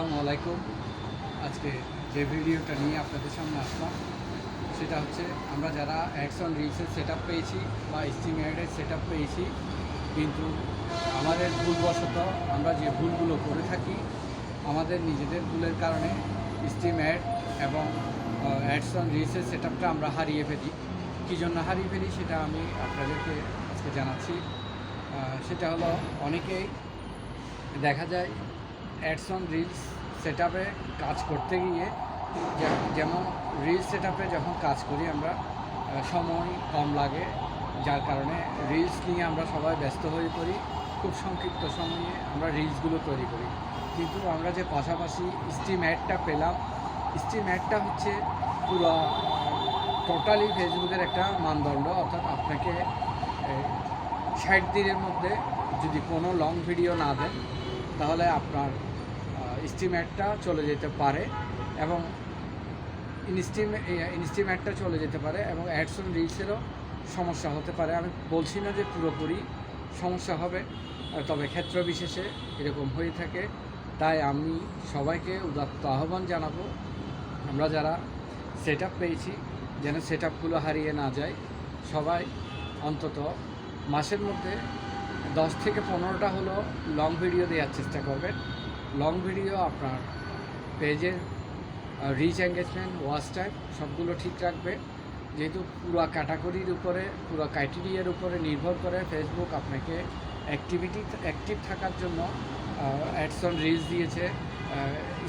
আসসালামু আলাইকুম। আজকে যে ভিডিওটা নিয়ে আপনাদের সামনে আসলাম, সেটা হচ্ছে আমরা যারা অ্যাডসন রিলসের সেট পেয়েছি বা স্টিম অ্যাডের সেট পেয়েছি, কিন্তু আমাদের ভুলবশত আমরা যে ভুলগুলো করে থাকি, আমাদের নিজেদের ভুলের কারণে স্টিম অ্যাড এবং অ্যাডসন রিলসের সেট আমরা হারিয়ে ফেলি। কী জন্য হারিয়ে ফেলি সেটা আমি আপনাদেরকে আজকে জানাচ্ছি। সেটা হলো অনেকেই দেখা যায় অ্যাডসন রিলস সেট কাজ করতে গিয়ে যেমন রিলস সেট যখন কাজ করি আমরা সময় কম লাগে, যার কারণে রিলস নিয়ে আমরা সবাই ব্যস্ত হয়ে পড়ি, খুব সংক্ষিপ্ত সময়ে আমরা রিলসগুলো তৈরি করি। কিন্তু আমরা যে পাশাপাশি স্টিম অ্যাডটা পেলাম স্টিম অ্যাডটা হচ্ছে পুরো টোটালি ফেসবুকের একটা মানদণ্ড। অর্থাৎ আপনাকে ষাট দিনের মধ্যে যদি কোনো লং ভিডিও না দেন তাহলে আপনার স্টিমেটটা চলে যেতে পারে এবং ইনস্টিম ইনস্টিমেটটা চলে যেতে পারে এবং অ্যাডসন রিলসেরও সমস্যা হতে পারে। আমি বলছি না যে পুরোপুরি সমস্যা হবে তবে ক্ষেত্র বিশেষে এরকম হয়ে থাকে। তাই আমি সবাইকে উদাত্ত আহ্বান জানাব, আমরা যারা সেট পেয়েছি, যেন সেট হারিয়ে না যায়, সবাই অন্তত মাসের মধ্যে দশ থেকে পনেরোটা হলো লং ভিডিও দেওয়ার চেষ্টা করবেন। লং ভিডিও আপনার পেজের রিচ এঙ্গেজমেন্ট ওয়াচ টাইম সবগুলো ঠিক রাখবে। যেহেতু পুরো ক্যাটাগরির উপরে, পুরো ক্রাইটেরিয়ার উপরে নির্ভর করে ফেসবুক আপনাকে অ্যাক্টিভিটি অ্যাক্টিভ থাকার জন্য অ্যাডসন রিলস দিয়েছে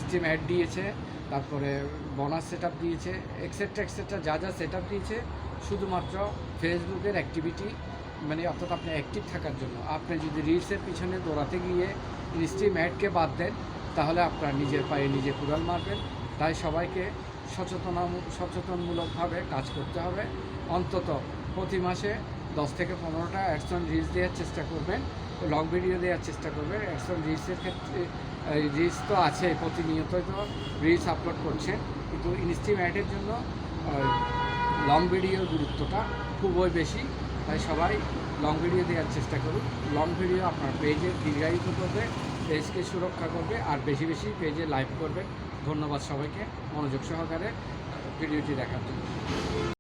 স্টিম অ্যাড দিয়েছে, তারপরে বোনাস সেট দিয়েছে এক্সেট্রা এক্সেট্রা যা যা সেট দিয়েছে, শুধুমাত্র ফেসবুকের অ্যাক্টিভিটি মানে অর্থাৎ আপনি অ্যাক্টিভ থাকার জন্য। আপনি যদি রিলসের পিছনে দৌড়াতে গিয়ে স্টিম অ্যাডকে বাদ দেন, তাহলে আপনার নিজের পায়ে নিজে কুড়াল মারবেন। তাই সবাইকে সচেতন সচেতনমূলকভাবে কাজ করতে হবে। অন্তত প্রতি মাসে দশ থেকে পনেরোটা অ্যাডসন রিলস দেওয়ার চেষ্টা করবেন। লং ভিডিও দেওয়ার চেষ্টা করবেন। অ্যাডসন রিলসের ক্ষেত্রে রিলস তো আছে প্রতিনিয়তই তো রিলস আপলোড করছে কিন্তু ইনস্টিম অ্যাডের জন্য লং ভিডিওর গুরুত্বটা খুবই বেশি। তাই সবাই লং ভিডিও দেওয়ার চেষ্টা করুন। লং ভিডিও আপনার পেজে দীর্ঘায়িত করবে পেজকে সুরক্ষা করবে, আর বেশি বেশি পেজে লাইভ করবে। ধন্যবাদ সবাইকে মনোযোগ সহকারে ভিডিওটি দেখার জন্য।